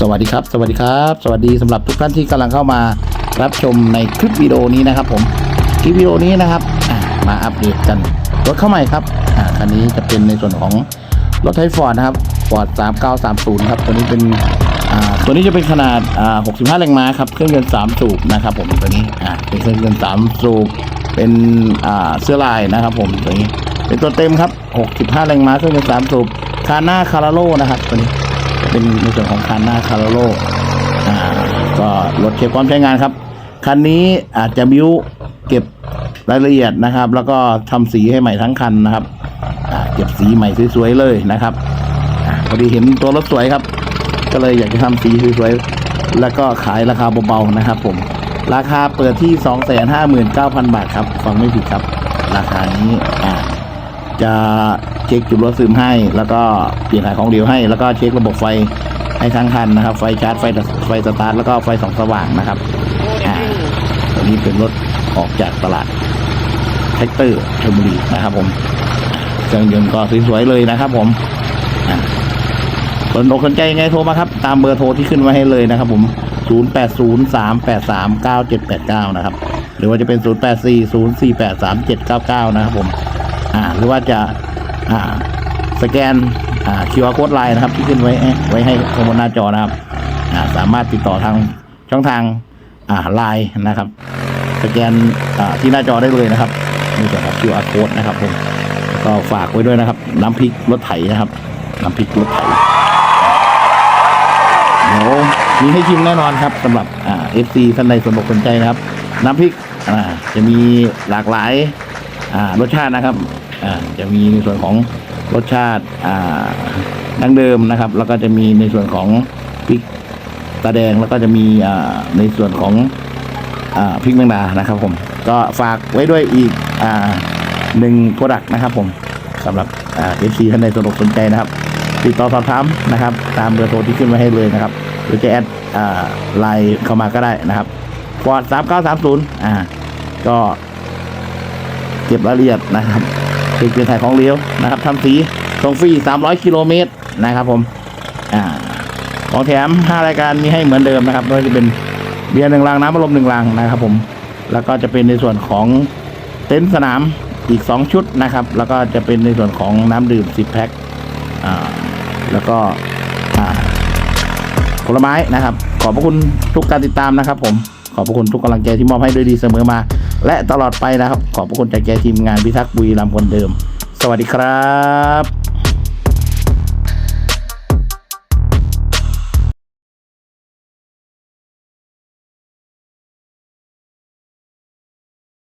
สวัสดีครับ สวัสดีครับ สวัสดีสำหรับทุกท่านที่กำลังเข้ามารับชมในคลิปวิดีโอนี้นะครับ ผมคลิปวิดีโอนี้นะครับมาอัปเดตกันรถเข้าใหม่ครับอ่าคันนี้จะเป็นในส่วนของรถไทฟอร์ดนะครับฟอร์ด3930 ครับตัวนี้เป็นอ่าตัวนี้จะเป็นขนาดอ่า65 แรงม้าครับ เครื่องยนต์3สูบนะครับ ผมตัวนี้อ่าเป็นเครื่องยนต์3สูบ เป็นอ่าเสื้อลายนะครับ ผมตัวนี้ เป็นตัวเต็มครับ 65 แรงม้า เครื่องยนต์3สูบ คาน่าคาราโลนะครับตัวนี้ เป็นในส่วนของคันหน้าคาร์โลอ่าก็รถเช็คความใช้งานครับ คันนี้อาจจะบิ้วเก็บรายละเอียดนะครับ แล้วก็ทำสีให้ใหม่ทั้งคันนะครับอ่าเก็บสีใหม่สวยๆเลยนะครับอ่าพอดีเห็นตัวรถสวยครับ ก็เลยอยากจะทำสีสวยๆแล้วก็ขายราคาเบาๆนะครับ ผม ราคาเปิดที่ 259,000 บาทครับฟังไม่ผิดครับ ราคานี้อ่า จะเช็คจุดรั่วซึมให้ แล้วก็เปลี่ยนถ่ายของเหลวให้ แล้วก็เช็คระบบไฟให้ทั้งคันนะครับ ไฟชาร์จไฟไฟสตาร์ทแล้วก็ไฟสองสว่างนะครับอ่าตัวนี้เป็นรถออกจากตลาดแท็กเตอร์ชลบุรีนะครับ ผมเครื่องยนต์ก็สวยๆเลยนะครับ ผมสนอกสนใจยังไงโทรมาครับ ตามเบอร์โทรที่ขึ้นไว้ให้เลยนะครับ ผม 0803839789 นะครับ หรือว่าจะเป็น 0840483799 นะครับผม หรือว่าจะาสแกนคิวอา QR code ไลน์นะครับ ที่ขึ้นไว้ให้ไว้ให้ข้างบนหน้าจอนะครับาสามารถติดต่อทางช่องทางไลน์นะครับ สแกนที่หน้าจอได้เลยนะครับนี่จะครับ QR code นะครับผมแล้วก็ฝากไว้ด้วยนะครับ น้ำพริกรถไถนะครับ น้ำพริกรถไถเดี๋ยวมีให้ชิมแน่นอนครับสำหรับเอ่า FC ท่านใดสนอกสนใจนะครับ น้ำพริกจะมีหลากหลายรสชาตินะครับ จะมีในส่วนของรสชาติดั้งเดิมนะครับ แล้วก็จะมีในส่วนของพริกตาแดงแล้วก็จะมีในส่วนของอพริกแมงดานะครับผม ก็ฝากไว้ด้วยอีกอหนึ่งโปรดักต์นะครับผมสำหรับเอ่า FC ท่านใดสนอกสนใจนะครับ ติดต่อสอบถามนะครับ ตามเบอร์โทรที่ขึ้นไว้ให้เลยนะครับ หรือจะแอดไลน์เข้ามาก็ได้นะครับฟอร์ดสามเก้าสามศูนย์อ่าก็เก็บรายละเอียดนะครับ เก็บเปลี่ยนถ่ายของเลี้ยวนะครับทำสีส่งฟรีสามร้อยกิโลเมตรนะครับผมอ่าของแถมห้ารายการมีให้เหมือนเดิมนะครับไม่ว่าจะเป็นเบียร์หนึ่งลังน้ำอัดลมหนึ่งลังนะครับผมแล้วก็จะเป็นในส่วนของเต็นท์สนามอีกสองชุดนะครับ แล้วก็จะเป็นในส่วนของน้ำดื่มสิบแพ็คอ่าแล้วก็ผลไม้นะครับ ขอบพระคุณทุกการติดตามนะครับผมขอบพระคุณทุกกำลังใจที่มอบให้ด้วยดีเสมอมา และตลอดไปนะครับ ขอบพระคุณจากแกทีมงานพิทักษ์บุรีรัมย์คนเดิม สวัสดีครับ